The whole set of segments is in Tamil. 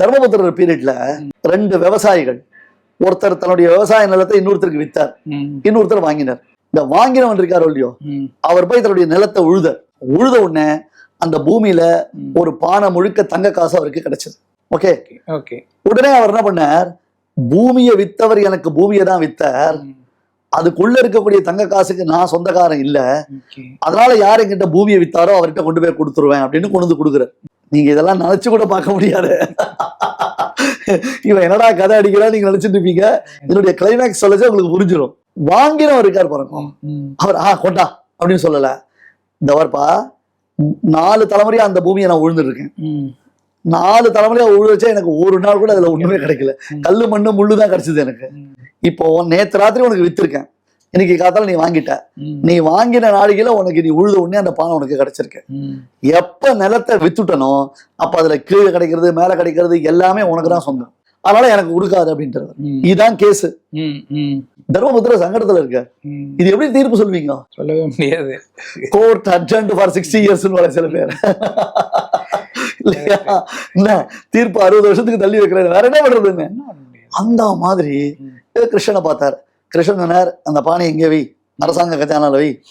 தர்மபுத்திரர் பீரியட்ல ரெண்டு விவசாயிகள். ஒருத்தர் தன்னுடைய விவசாய நிலத்தை இன்னொருத்தருக்கு வித்தார். இன்னொருத்தர் வாங்கினார். இந்த வாங்கினவன் இருக்காரோ இல்லையோ? அவர் போய் தன்னுடைய நிலத்தை உழுத உழுத உடனே அந்த பூமியில. ஒரு பானை முழுக்க தங்க காசு அவருக்கு கிடைச்சது. ஓகே? ஓகே. உடனே அவர் என்ன பண்ணார்? பூமியை வித்தவர் எனக்கு பூமியை தான் வித்தார். அதுக்குள்ள இருக்கக்கூடிய தங்க காசுக்கு நான் சொந்தக்காரன் இல்ல. அதனால யார் என்கிட்ட பூமியை வித்தாரோ அவர்கிட்ட கொண்டு போய் கொடுத்துருவேன் அப்படின்னு கொண்டு வந்து கொடுக்குறார். நீங்க இதெல்லாம் நினைச்சு கூட பார்க்க முடியாது. இவன் என்னடா கதை அடிக்கிறா நீங்க நினைச்சிட்டு இருப்பீங்க? இதனுடைய கிளைமேக்ஸ் சொல்லச்சு உங்களுக்கு புரிஞ்சிடும் வாங்கினவர் இருக்கார் பாருங்க. அவர் ஆ கொண்டா அப்படின்னு சொல்லல. இந்த வரப்பா நாலு தலைமுறையா அந்த பூமியை நான் உழுந்துட்டு இருக்கேன் நாலு தலைமுறையா உழு வச்சா எனக்கு ஒரு நாள் கூட அதுல ஒண்ணுமே கிடைக்கல. கல்லு மண்ணு முள்ளு தான் கிடைச்சது எனக்கு. இப்போ நேத்து ராத்திரி உனக்கு வித்திருக்கேன். இன்னைக்கு காத்தால நீ வாங்கிட்ட. நீ வாங்கின நாளைக்குல உனக்கு நீ உழுத உடனே அந்த பானை உனக்கு கிடைச்சிருக்கு. எப்ப நிலத்தை வித்துட்டனோ அப்ப அதுல கீழே கிடைக்கிறது மேல கிடைக்கிறது எல்லாமே உனக்கு தான் சொந்தம். அதனால எனக்கு கொடுக்காது அப்படின்றது இதுதான் கேஸ் தர்மபுத்திர சங்கடத்துல இருக்க. இது எப்படி தீர்ப்பு சொல்வீங்க? சொல்லவே முடியாது. Court adjourned for sixty years சில பேர். இல்லையா? என்ன? தீர்ப்பு அறுபது வருஷத்துக்கு தள்ளி வைக்கிறாரு வேற என்ன முடியாது அந்த மாதிரி. கிருஷ்ணனை பார்த்தார். கிருஷ்ணன் சொன்னார் அந்த பானை எங்கே வை? அரசாங்க கஜானால வை.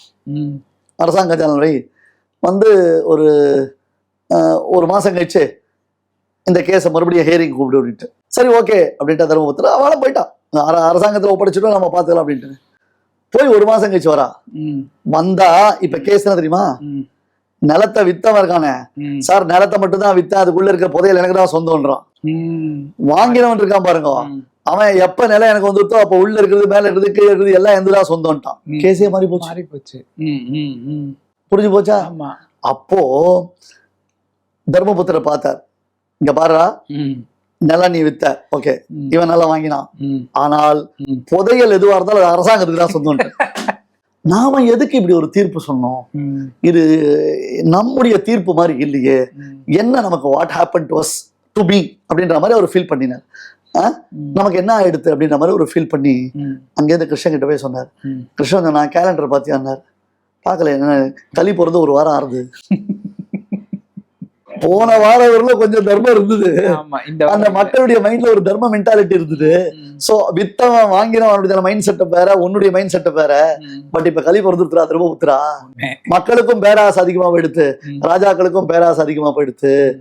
அரசாங்க கஜானால வை. வந்து ஒரு ஒரு மாசம் கழிச்சு இந்த கேஸை மறுபடியும் ஹேரிங் கூப்பிடு அப்படின்ட்டு. சரி ஓகே அப்படின்ட்டு தர்மபுத்திர அவளை போயிட்டான். அர- அரசாங்கத்துல ஒப்படைச்சிட்டோம் நம்ம பார்த்துக்கலாம் அப்படின்ட்டு. போய் ஒரு மாசம் கழிச்சு வரா. வந்தா இப்ப கேஸ் என்ன தெரியுமா? நிலத்தை வித்தவன் இருக்கானே. சார் நிலத்தை மட்டும் தான் வித்தேன் அதுக்குள்ள இருக்க புதையல் எனக்கு தான் சொந்தம்ன்றான். வாங்கினவன் இருக்கான் பாருங்க. அவன் எப்ப நிலம் எனக்கு வந்துருத்தோ அப்ப உள்ள இருக்கிறது மேல இருக்கிறது கீழே இருக்கிறது எல்லாம் எந்ததா சொந்தம்ட்டான். கேஸே மாறி போச்சு. மாறி போச்சு ம், ம், ம். புரிஞ்சு போச்சா? ஆமா. அப்போ தர்மபுத்திர பார்த்தார். இங்க பாருடா ம், நிலம் நீ வித்த. ஓகே இவன் நல்லா வாங்கினான். ஆனால். புதையல் எதுவா இருந்தாலும் அது அரசாங்கத்துக்கு தான் சொந்தம் நாம எதுக்கு இப்படி ஒரு தீர்ப்பு சொன்னோம்? இது நம்முடைய தீர்ப்பு மாதிரி இல்லையே. என்ன நமக்கு what happen to us to be அப்படின்ற மாதிரி அவர் ஃபீல் பண்ணினார். நமக்கு என்ன ஆயிடுத்து அப்படின்ற மாதிரி ஒரு ஃபீல் பண்ணி அங்கேருந்து கிருஷ்ணன் கிட்ட போய் சொன்னார். கிருஷ்ணன் நான் கேலண்டர் பார்த்தியான்னார் பார்க்கல என்ன களி பிறந்து ஒரு வாரம் ஆறுது. போன வாரம் வரல கொஞ்சம் தர்மம் இருந்தது. அந்த மக்களுடைய மைண்ட்ல ஒரு தர்ம மென்டாலிட்டி இருந்தது. சோ வித்தவன் வாங்கினவனுடைய மைண்ட் செட்டப் வேற உன்னுடைய மைண்ட் செட்டப் வேற. ம், பட் இப்ப களி பிறந்துருத்துறா திரும்ப உண்மை. மக்களுக்கும் பேராசை அதிகமா போயிடுத்து. ராஜாக்களுக்கும் பேராசை அதிகமா போயிடுத்து.